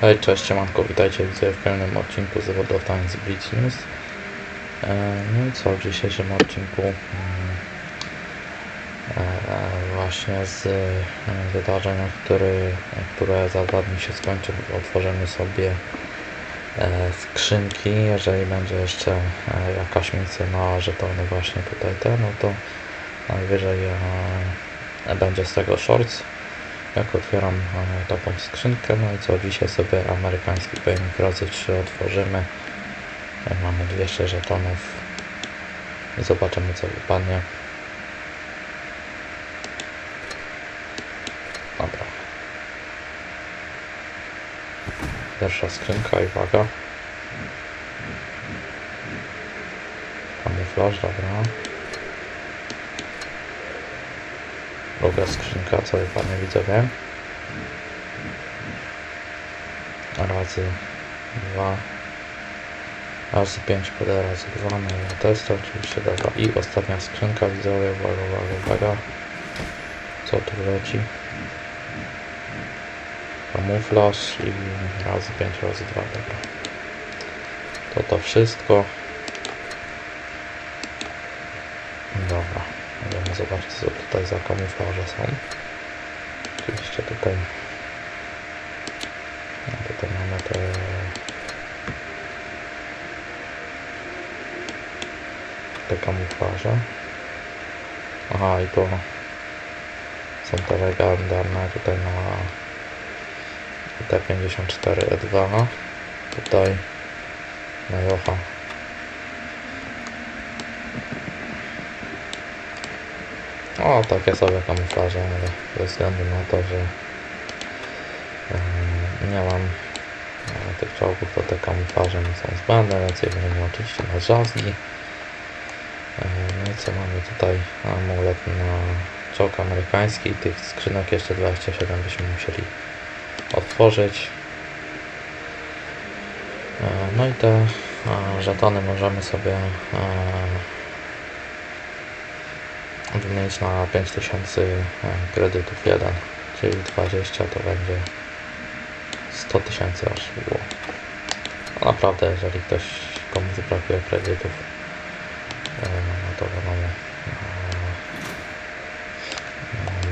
Hej, cześć, siemanko, witajcie widzę w pełnym odcinku z World of Tanks Blitz News. E, No i co, w dzisiejszym odcinku mm, e, właśnie z e, wydarzeń, które, które za dwa dni się skończą, otworzymy sobie e, skrzynki. Jeżeli będzie jeszcze e, jakaś misja na żetony właśnie tutaj te, no to najwyżej e, będzie z tego shorts jak otwieram taką skrzynkę, no i co, dzisiaj sobie amerykański pojemnik razy 3 otworzymy. Mamy 200 żetonów i zobaczymy co wypadnie. Dobra. Pierwsza skrzynka i uwaga. Kamuflaż, dobra. Druga skrzynka, co wypadnie widzowie. Razy dwa. Razy pięć PD, razy dwa. No i test oczywiście, dobra. I ostatnia skrzynka widzowie, uwaga, uwaga, uwaga. Co tu leci? Kamuflaż i razy pięć, razy dwa, dobra. To to wszystko. Zobaczyć co tutaj za kamuflaże są. Oczywiście tutaj no tutaj mamy te te kamuflaże. Aha i to są te legendarne tutaj na T54E2 tutaj na Jocha O, takie sobie kamuflaże, ale ze względu na to, że nie mam e, tych czołgów, to te kamuflaże są zbędne, więc je będziemy oczywiście na drzazgi. E, no i co mamy tutaj? Amulet na czołg amerykański. Tych skrzynek jeszcze 27 byśmy musieli otworzyć. E, no i te żetony możemy sobie wymienić na 5000 e, kredytów 1, czyli 20 to będzie 100 tysięcy aż było. No naprawdę, jeżeli ktoś komuś brakuje kredytów, e, no to wiadomo,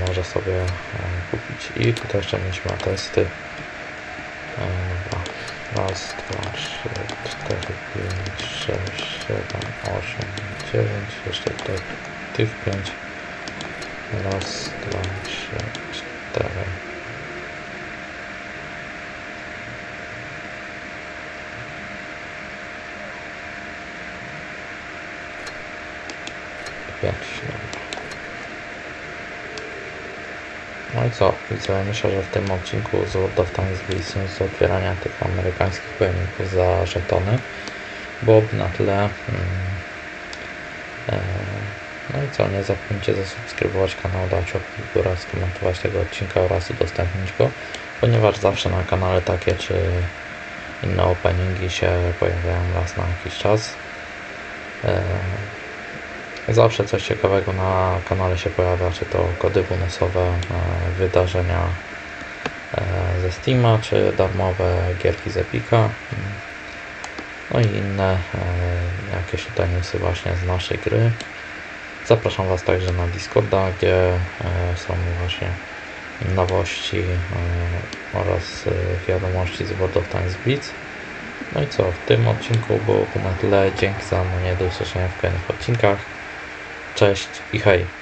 e, może sobie kupić. I tutaj jeszcze mieliśmy testy. Raz, dwa, trzy, cztery, pięć, sześć, siedem, osiem, dziewięć. Jeszcze tutaj tych pięć. Raz, dwa, trzy, cztery. Pięć. No i co? Widzę, myślę, że w tym odcinku z World of Tanks Blitz z otwierania tych amerykańskich pojemników za żetony byłoby na tyle. Mm, e, no i co, nie zapomnijcie zasubskrybować kanał, dać łapki w górę, skomentować tego odcinka oraz udostępnić go, ponieważ zawsze na kanale takie czy inne openingi się pojawiają raz na jakiś czas. E, Zawsze coś ciekawego na kanale się pojawia, czy to kody bonusowe, e, wydarzenia e, ze Steama, czy darmowe gierki z Epika. No i inne jakieś tutaj newsy właśnie z naszej gry. Zapraszam Was także na Discorda, gdzie e, są właśnie nowości e, oraz e, wiadomości z World of Tanks Blitz. No i co, w tym odcinku było na tyle. Dzięki za mnie, do usłyszenia w kolejnych odcinkach. Cześć i hej!